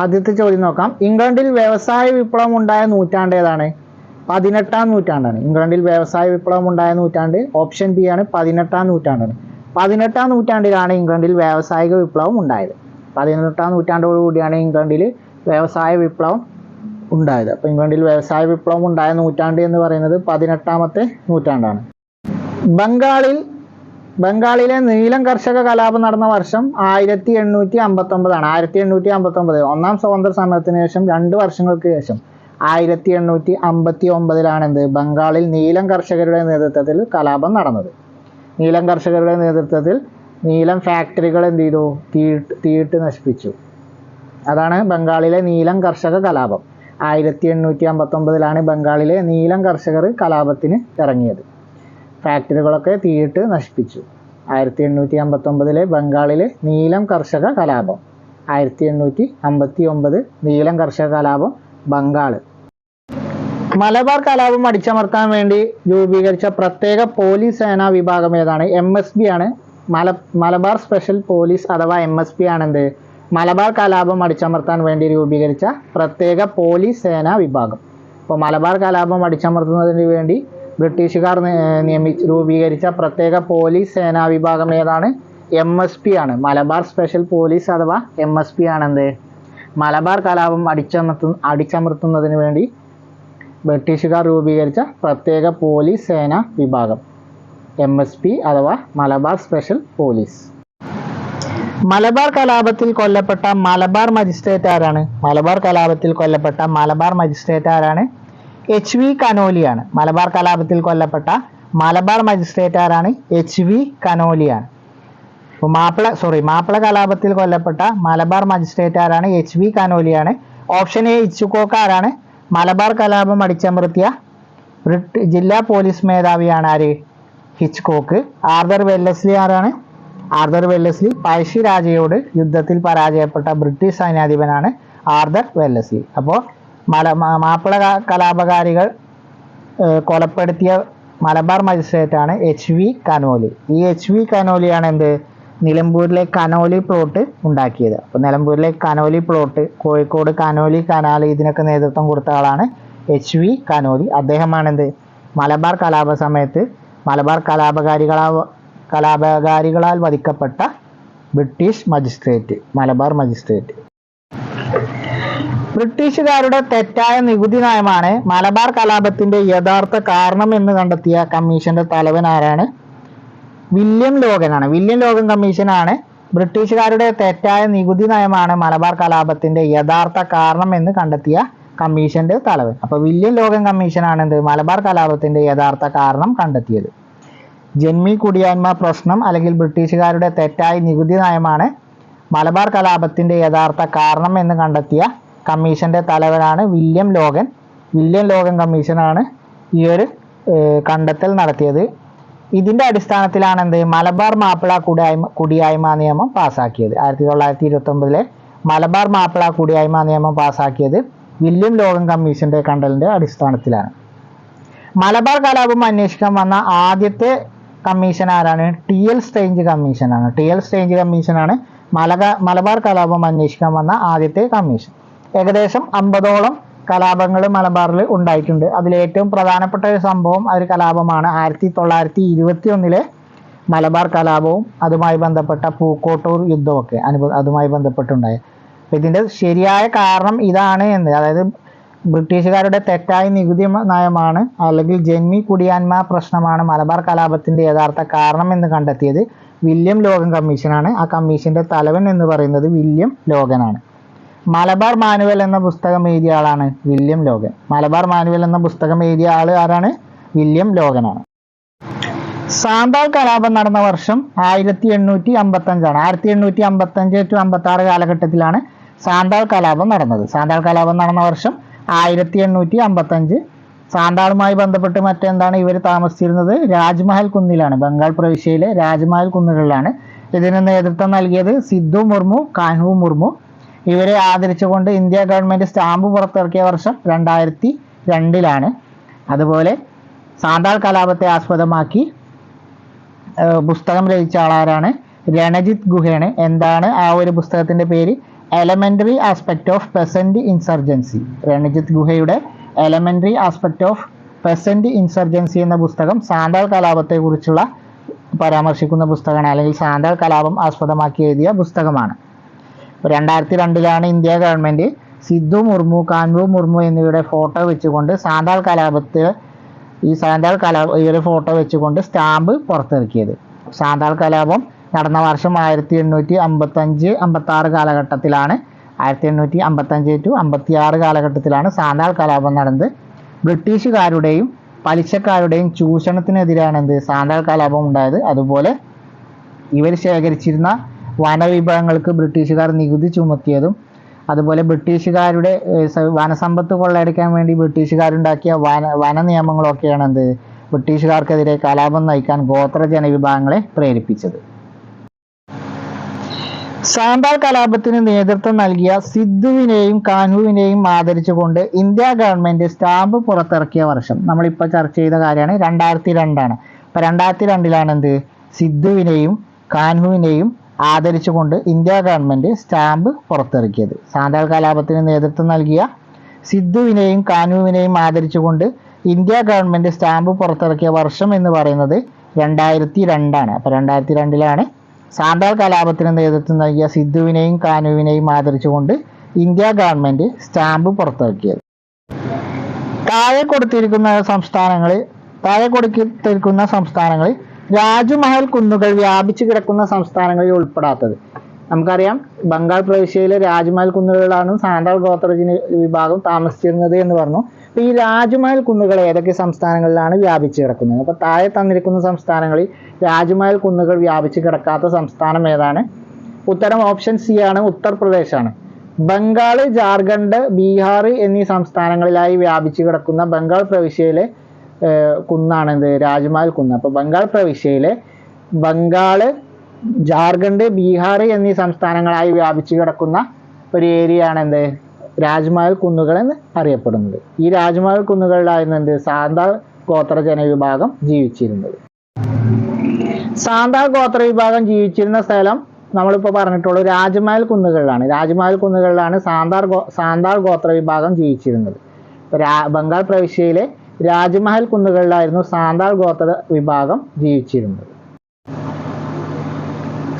ആദ്യത്തെ ചോദ്യം നോക്കാം. ഇംഗ്ലണ്ടിൽ വ്യവസായ വിപ്ലവം ഉണ്ടായ നൂറ്റാണ്ട് ഏതാണ്? പതിനെട്ടാം നൂറ്റാണ്ടാണ്. ഇംഗ്ലണ്ടിൽ വ്യവസായ വിപ്ലവം ഉണ്ടായ നൂറ്റാണ്ട് ഓപ്ഷൻ ബി ആണ് പതിനെട്ടാം നൂറ്റാണ്ടാണ്. പതിനെട്ടാം നൂറ്റാണ്ടിലാണ് ഇംഗ്ലണ്ടിൽ വ്യാവസായിക വിപ്ലവം ഉണ്ടായത്. പതിനെട്ടാം നൂറ്റാണ്ടോടുകൂടിയാണ് ഇംഗ്ലണ്ടിൽ വ്യവസായ വിപ്ലവം ഉണ്ടായത്. അപ്പോൾ ഇംഗ്ലണ്ടിൽ വ്യവസായ വിപ്ലവം ഉണ്ടായ നൂറ്റാണ്ട് എന്ന് പറയുന്നത് പതിനെട്ടാമത്തെ നൂറ്റാണ്ടാണ്. ബംഗാളിൽ ബംഗാളിലെ നീലം കർഷക കലാപം നടന്ന വർഷം ആയിരത്തി എണ്ണൂറ്റി അമ്പത്തൊമ്പതാണ് ആയിരത്തി എണ്ണൂറ്റി അമ്പത്തൊമ്പത് ഒന്നാം സ്വാതന്ത്ര്യ സമരത്തിന് ശേഷം രണ്ട് വർഷങ്ങൾക്ക് ശേഷം ആയിരത്തി എണ്ണൂറ്റി അമ്പത്തി ഒമ്പതിലാണ് എന്ത് ബംഗാളിൽ നീലം കർഷകരുടെ നേതൃത്വത്തിൽ കലാപം നടന്നത്. നീലം കർഷകരുടെ നേതൃത്വത്തിൽ നീലം ഫാക്ടറികൾ എന്ത് ചെയ്തു? തീട്ട് തീട്ട് നശിപ്പിച്ചു. അതാണ് ബംഗാളിലെ നീലം കർഷക കലാപം. ആയിരത്തി എണ്ണൂറ്റി അമ്പത്തൊമ്പതിലാണ് ബംഗാളിലെ നീലം കർഷകർ കലാപത്തിന് ഇറങ്ങിയത്. ഫാക്ടറികളൊക്കെ തീയിട്ട് നശിപ്പിച്ചു. ആയിരത്തി എണ്ണൂറ്റി അമ്പത്തൊമ്പതിലെ ബംഗാളിലെ നീലം കർഷക കലാപം. ആയിരത്തി എണ്ണൂറ്റി അമ്പത്തി ഒമ്പത് നീലം കർഷക കലാപം ബംഗാൾ മലബാർ കലാപം അടിച്ചമർത്താൻ വേണ്ടി രൂപീകരിച്ച പ്രത്യേക പോലീസ് സേനാ വിഭാഗം ഏതാണ്? എം എസ് ബി ആണ്. മല മലബാർ സ്പെഷ്യൽ പോലീസ് അഥവാ എം എസ് ബി ആണെന്ത്? മലബാർ കലാപം അടിച്ചമർത്താൻ വേണ്ടി രൂപീകരിച്ച പ്രത്യേക പോലീസ് സേനാ വിഭാഗം. അപ്പോൾ മലബാർ കലാപം അടിച്ചമർത്തുന്നതിന് വേണ്ടി ബ്രിട്ടീഷുകാർ നിയമി രൂപീകരിച്ച പ്രത്യേക പോലീസ് സേനാ വിഭാഗം ഏതാണ്? എം എസ് പി ആണ്. മലബാർ സ്പെഷ്യൽ പോലീസ് അഥവാ എം എസ് പി ആണെന്ത്? മലബാർ കലാപം അടിച്ചമർത്തു അടിച്ചമർത്തുന്നതിന് വേണ്ടി ബ്രിട്ടീഷുകാർ രൂപീകരിച്ച പ്രത്യേക പോലീസ് സേനാ വിഭാഗം. എം എസ് പി അഥവാ മലബാർ സ്പെഷ്യൽ പോലീസ്. മലബാർ കലാപത്തിൽ കൊല്ലപ്പെട്ട മലബാർ മജിസ്ട്രേറ്റ് ആരാണ്? മലബാർ കലാപത്തിൽ കൊല്ലപ്പെട്ട മലബാർ മജിസ്ട്രേറ്റ് ആരാണ്? എച്ച് വി കനോലിയാണ് മലബാർ കലാപത്തിൽ കൊല്ലപ്പെട്ട മലബാർ മജിസ്ട്രേറ്റ് ആരാണ് എച്ച് വി കനോലിയാണ് മാപ്പിള സോറി മാപ്പിള കലാപത്തിൽ കൊല്ലപ്പെട്ട മലബാർ മജിസ്ട്രേറ്റ് ആരാണ് എച്ച് വി കനോലിയാണ് ഓപ്ഷൻ എ ഇച്ചുക്കോക്ക് ആരാണ് മലബാർ കലാപം അടിച്ചമർത്തിയ ജില്ലാ പോലീസ് മേധാവിയാണ് ആര്? ഹിച്ച്കോക്ക്. ആർദർ വെല്ലസ്ലി ആരാണ്? ആർദർ വെല്ലസ്ലി പഴശ്ശിരാജയോട് യുദ്ധത്തിൽ പരാജയപ്പെട്ട ബ്രിട്ടീഷ് സൈന്യാധിപനാണ് ആർദർ വെല്ലസ്ലി. അപ്പോൾ മല മാപ്പിള കലാപകാരികൾ കൊലപ്പെടുത്തിയ മലബാർ മജിസ്ട്രേറ്റ് ആണ് എച്ച് വി കനോലി. ഈ എച്ച് വി കനോലിയാണ് എന്ത്? നിലമ്പൂരിലെ കനോലി പ്ലോട്ട് ഉണ്ടാക്കിയത്. അപ്പോൾ നിലമ്പൂരിലെ Connolly plot Kozhikode Connolly canal ഇതിനൊക്കെ നേതൃത്വം കൊടുത്ത ആളാണ് എച്ച് വി കനോലി. അദ്ദേഹമാണ് എന്ത്? മലബാർ കലാപ സമയത്ത് മലബാർ കലാപകാരികളാ കലാപകാരികളാൽ വധിക്കപ്പെട്ട ബ്രിട്ടീഷ് മജിസ്ട്രേറ്റ് മലബാർ മജിസ്ട്രേറ്റ്. ബ്രിട്ടീഷുകാരുടെ തെറ്റായ നികുതി നയമാണ് മലബാർ കലാപത്തിന്റെ യഥാർത്ഥ കാരണം എന്ന് കണ്ടെത്തിയ കമ്മീഷന്റെ തലവൻ ആരാണ്? വില്യം ലോകനാണ് വില്യം ലോഗൻ കമ്മീഷനാണ് ബ്രിട്ടീഷുകാരുടെ തെറ്റായ നികുതി നയമാണ് മലബാർ കലാപത്തിന്റെ യഥാർത്ഥ കാരണം എന്ന് കണ്ടെത്തിയ കമ്മീഷന്റെ തലവൻ. അപ്പൊ വില്യം ലോഗൻ കമ്മീഷനാണ് എന്ത്? മലബാർ കലാപത്തിന്റെ യഥാർത്ഥ കാരണം കണ്ടെത്തിയത്. ജന്മി കുടിയാന്മ പ്രശ്നം അല്ലെങ്കിൽ ബ്രിട്ടീഷുകാരുടെ തെറ്റായ നികുതി നയമാണ് മലബാർ കലാപത്തിന്റെ യഥാർത്ഥ കാരണം എന്ന് കണ്ടെത്തിയ കമ്മീഷന്റെ തലവനാണ് വില്യം ലോഗൻ. വില്യം ലോഗൻ കമ്മീഷനാണ് ഈ ഒരു കണ്ടെത്തൽ നടത്തിയത്. ഇതിന്റെ അടിസ്ഥാനത്തിലാണ് എന്ത്? മലബാർ മാപ്പിള കുടിയായ്മ കുടിയായ്മ നിയമം പാസ്സാക്കിയത് ആയിരത്തി തൊള്ളായിരത്തി ഇരുപത്തി ഒമ്പതിലെ മലബാർ മാപ്പിള കുടിയായ്മ നിയമം പാസ്സാക്കിയത് വില്യം ലോഗൻ കമ്മീഷന്റെ കണ്ടലിന്റെ അടിസ്ഥാനത്തിലാണ്. മലബാർ കലാപം അന്വേഷിക്കാൻ വന്ന ആദ്യത്തെ കമ്മീഷൻ ആരാണ്? ടി എൽ സ്റ്റേഞ്ച് കമ്മീഷനാണ്. ടി എൽ സ്റ്റേഞ്ച് കമ്മീഷനാണ് മലബാർ കലാപം അന്വേഷിക്കാൻ വന്ന ആദ്യത്തെ കമ്മീഷൻ. ഏകദേശം അമ്പതോളം കലാപങ്ങൾ മലബാറിൽ ഉണ്ടായിട്ടുണ്ട്. അതിൽ ഏറ്റവും പ്രധാനപ്പെട്ട ഒരു സംഭവം ഒരു കലാപമാണ് ആയിരത്തി തൊള്ളായിരത്തി ഇരുപത്തി ഒന്നിലെ മലബാർ കലാപവും അതുമായി ബന്ധപ്പെട്ട പൂക്കോട്ടൂർ യുദ്ധമൊക്കെ അനുഭവ അതുമായി ബന്ധപ്പെട്ടുണ്ടായ. അപ്പം ഇതിന്റെ ശരിയായ കാരണം ഇതാണ് എന്ന് അതായത് ബ്രിട്ടീഷുകാരുടെ തെറ്റായ നികുതി നയമാണ് അല്ലെങ്കിൽ ജന്മി കുടിയാന്മ പ്രശ്നമാണ് മലബാർ കലാപത്തിന്റെ യഥാർത്ഥ കാരണം എന്ന് കണ്ടെത്തിയത് വില്യം ലോഗൻ കമ്മീഷനാണ്. ആ കമ്മീഷന്റെ തലവൻ എന്ന് പറയുന്നത് വില്യം ലോഗനാണ്. മലബാർ മാനുവൽ എന്ന പുസ്തകം എഴുതിയ ആളാണ് വില്യം ലോഗൻ. മലബാർ മാനുവൽ എന്ന പുസ്തകം എഴുതിയ ആൾ ആരാണ്? വില്യം ലോഗനാണ്. സാന്താൾ കലാപം നടന്ന വർഷം ആയിരത്തി എണ്ണൂറ്റി അമ്പത്തഞ്ചാണ് ആയിരത്തി എണ്ണൂറ്റി അമ്പത്തഞ്ച് ടു അമ്പത്തി ആറ് കാലഘട്ടത്തിലാണ് സാന്താൾ കലാപം നടന്നത്. സാന്താൾ കലാപം നടന്ന വർഷം ആയിരത്തി എണ്ണൂറ്റി അമ്പത്തഞ്ച് സാന്താളുമായി ബന്ധപ്പെട്ട് മറ്റെന്താണ് ഇവർ താമസിച്ചിരുന്നത്? രാജ്മഹൽ കുന്നിലാണ്. ബംഗാൾ പ്രവിശ്യയിലെ രാജ്മഹൽ കുന്നുകളിലാണ് ഇതിന് നേതൃത്വം നൽകിയത് സിദ്ധു മുർമു കാൻഹു മുർമു ഇവരെ ആദരിച്ചുകൊണ്ട് ഇന്ത്യ ഗവൺമെന്റ് സ്റ്റാമ്പ് പുറത്തിറക്കിയ വർഷം രണ്ടായിരത്തി രണ്ടിലാണ്. അതുപോലെ സാന്താൾ കലാപത്തെ ആസ്പദമാക്കി പുസ്തകം രചിച്ച ആളാരാണ് രണജിത് ഗുഹയാണ് എന്താണ് ആ ഒരു പുസ്തകത്തിന്റെ പേര്? Elementary aspect of present insurgency Ranajit ഗുഹയുടെ elementary aspect of present insurgency എന്ന പുസ്തകം സാന്താൾ കലാപത്തെ കുറിച്ചുള്ള പരാമർശിക്കുന്ന പുസ്തകമാണ് അല്ലെങ്കിൽ സാന്താൾ കലാപം ആസ്പദമാക്കി എഴുതിയ പുസ്തകമാണ്. രണ്ടായിരത്തി രണ്ടിലാണ് ഇന്ത്യ ഗവൺമെന്റ് സിദ്ധു മുർമു കാൻവു മുർമു എന്നിവരുടെ ഫോട്ടോ വെച്ചുകൊണ്ട് സാന്താൾ കലാപത്തെ ഈ സാന്താൾ കലാപ ഈ ഒരു ഫോട്ടോ വെച്ചുകൊണ്ട് സ്റ്റാമ്പ് പുറത്തിറക്കിയത്. സാന്താൾ കലാപം നടന്ന വർഷം ആയിരത്തി എണ്ണൂറ്റി അമ്പത്തഞ്ച് അമ്പത്തി ആറ് കാലഘട്ടത്തിലാണ് ആയിരത്തി എണ്ണൂറ്റി അമ്പത്തഞ്ച് ടു അമ്പത്തി ആറ് കാലഘട്ടത്തിലാണ് സാന്താൾ കലാപം നടന്നത്. ബ്രിട്ടീഷുകാരുടെയും പലിശക്കാരുടെയും ചൂഷണത്തിനെതിരാണ് എന്ത്? സാന്താൾ കലാപം ഉണ്ടായത്. അതുപോലെ ഇവർ ശേഖരിച്ചിരുന്ന വനവിഭവങ്ങൾക്ക് ബ്രിട്ടീഷുകാർ നികുതി ചുമത്തിയതും അതുപോലെ ബ്രിട്ടീഷുകാരുടെ വനസമ്പത്ത് കൊള്ളയടിക്കാൻ വേണ്ടി ബ്രിട്ടീഷുകാരുണ്ടാക്കിയ വന വന നിയമങ്ങളൊക്കെയാണ് എന്ത്? ബ്രിട്ടീഷുകാർക്കെതിരെ കലാപം നയിക്കാൻ ഗോത്ര ജനവിഭാഗങ്ങളെ പ്രേരിപ്പിച്ചത്. സാമ്പാർ കലാപത്തിന് നേതൃത്വം നൽകിയ സിദ്ധുവിനെയും കാനുവിനെയും ആദരിച്ചുകൊണ്ട് ഇന്ത്യ ഗവൺമെന്റ് സ്റ്റാമ്പ് പുറത്തിറക്കിയ വർഷം. നമ്മളിപ്പോൾ ചർച്ച ചെയ്ത കാര്യമാണ് രണ്ടായിരത്തി രണ്ടാണ്. അപ്പൊ രണ്ടായിരത്തി രണ്ടിലാണ് എന്ത്? സിദ്ധുവിനെയും കാൻഹുവിനെയും ആദരിച്ചുകൊണ്ട് ഇന്ത്യ ഗവൺമെന്റ് സ്റ്റാമ്പ് പുറത്തിറക്കിയത്. സാന്താൾ കലാപത്തിന് നേതൃത്വം നൽകിയ സിദ്ധുവിനെയും കാനുവിനെയും ആദരിച്ചുകൊണ്ട് ഇന്ത്യ ഗവൺമെന്റ് സ്റ്റാമ്പ് പുറത്തിറക്കിയ വർഷം എന്ന് പറയുന്നത് രണ്ടായിരത്തി രണ്ടാണ് അപ്പോൾ രണ്ടായിരത്തി രണ്ടിലാണ് സാന്താൾ കലാപത്തിന് നേതൃത്വം നൽകിയ സിദ്ധുവിനെയും കാനുവിനെയും ആദരിച്ചുകൊണ്ട് ഇന്ത്യ ഗവൺമെന്റ് സ്റ്റാമ്പ് പുറത്തിറക്കിയത്. താഴെ കൊടുത്തിരിക്കുന്ന സംസ്ഥാനങ്ങളിൽ താഴെ കൊടുത്തിരിക്കുന്ന സംസ്ഥാനങ്ങളിൽ രാജമഹൽ കുന്നുകൾ വ്യാപിച്ചു കിടക്കുന്ന സംസ്ഥാനങ്ങളിൽ ഉൾപ്പെടാത്തത്. നമുക്കറിയാം ബംഗാൾ പ്രവിശ്യയിലെ രാജ്മഹൽ കുന്നുകളിലാണ് സാന്താൾ ഗോത്രജിന് വിഭാഗം താമസിച്ചിരുന്നത് എന്ന് പറഞ്ഞു. അപ്പൊ ഈ രാജ്മഹൽ കുന്നുകൾ ഏതൊക്കെ സംസ്ഥാനങ്ങളിലാണ് വ്യാപിച്ചു കിടക്കുന്നത്? അപ്പൊ താഴെ തന്നിരിക്കുന്ന സംസ്ഥാനങ്ങളിൽ രാജ്മഹൽ കുന്നുകൾ വ്യാപിച്ചു കിടക്കാത്ത സംസ്ഥാനം ഏതാണ്? ഉത്തരം ഓപ്ഷൻ സി ആണ് ഉത്തർപ്രദേശാണ്. ബംഗാൾ ജാർഖണ്ഡ് ബീഹാർ എന്നീ സംസ്ഥാനങ്ങളിലായി വ്യാപിച്ചു കിടക്കുന്ന ബംഗാൾ പ്രവിശ്യയിലെ കുന്നാണ് എന്ത്? രാജ്മഹൽ കുന്ന്. അപ്പൊ ബംഗാൾ പ്രവിശ്യയിലെ ബംഗാൾ ജാർഖണ്ഡ് ബീഹാർ എന്നീ സംസ്ഥാനങ്ങളായി വ്യാപിച്ചു കിടക്കുന്ന ഒരു ഏരിയ ആണ് എന്ത്? രാജ്മഹൽ കുന്നുകൾ എന്ന് അറിയപ്പെടുന്നത്. ഈ രാജ്മഹൽ കുന്നുകളിലായിരുന്നു എന്ത്? സാന്താൾ ഗോത്ര ജനവിഭാഗം ജീവിച്ചിരുന്നത്. സാന്താൾ ഗോത്ര വിഭാഗം ജീവിച്ചിരുന്ന സ്ഥലം നമ്മളിപ്പോൾ പറഞ്ഞിട്ടുള്ളൂ രാജ്മഹൽ കുന്നുകളിലാണ്. രാജ്മഹൽ കുന്നുകളിലാണ് സാന്താർ ഗോ സാന്താൾ ഗോത്ര വിഭാഗം ജീവിച്ചിരുന്നത്. ബംഗാൾ പ്രവിശ്യയിലെ രാജ്മഹൽ കുന്നുകളിലായിരുന്നു സാന്താൾ ഗോത്ര വിഭാഗം ജീവിച്ചിരുന്നത്.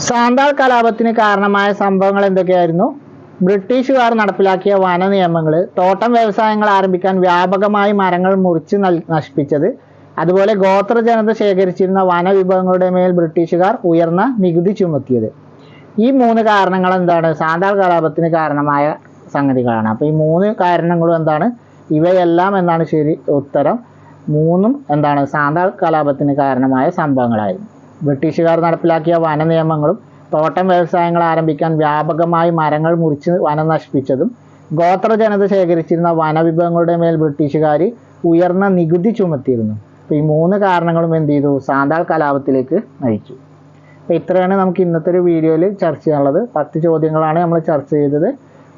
സാന്താൾ കലാപത്തിന് കാരണമായ സംഭവങ്ങൾ എന്തൊക്കെയായിരുന്നു? ബ്രിട്ടീഷുകാർ നടപ്പിലാക്കിയ വന നിയമങ്ങൾ തോട്ടം വ്യവസായങ്ങൾ ആരംഭിക്കാൻ വ്യാപകമായി മരങ്ങൾ മുറിച്ച് നശിപ്പിച്ചത് അതുപോലെ ഗോത്ര ജനത ശേഖരിച്ചിരുന്ന വനവിഭവങ്ങളുടെ മേൽ ബ്രിട്ടീഷുകാർ ഉയർന്ന നികുതി ചുമത്തിയത്. ഈ മൂന്ന് കാരണങ്ങൾ എന്താണ്? സാന്താൾ കലാപത്തിന് കാരണമായ സംഗതികളാണ്. അപ്പോൾ ഈ മൂന്ന് കാരണങ്ങളും എന്താണ്? ഇവയെല്ലാം എന്താണ് ശരി ഉത്തരം? മൂന്നും എന്താണ് സാന്താൾ കലാപത്തിന് കാരണമായ സംഭവങ്ങളായിരുന്നു ബ്രിട്ടീഷുകാർ നടപ്പിലാക്കിയ വന നിയമങ്ങളും തോട്ടം വ്യവസായങ്ങൾ ആരംഭിക്കാൻ വ്യാപകമായി മരങ്ങൾ മുറിച്ച് വനം നശിപ്പിച്ചതും ഗോത്ര ജനത ശേഖരിച്ചിരുന്ന വനവിഭവങ്ങളുടെ മേൽ ബ്രിട്ടീഷുകാർ ഉയർന്ന നികുതി ചുമത്തിയിരുന്നു. അപ്പോൾ ഈ മൂന്ന് കാരണങ്ങളും എന്ത് ചെയ്തു? സാന്താൾ കലാപത്തിലേക്ക് നയിച്ചു. അപ്പോൾ ഇത്രയാണ് നമുക്ക് ഇന്നത്തെ ഒരു വീഡിയോയിൽ ചർച്ച ചെയ്യാനുള്ളത്. പത്ത് ചോദ്യങ്ങളാണ് നമ്മൾ ചർച്ച ചെയ്തത്.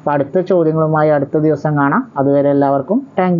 അപ്പോൾ അടുത്ത ചോദ്യങ്ങളുമായി അടുത്ത ദിവസം കാണാം. അതുവരെ എല്ലാവർക്കും താങ്ക്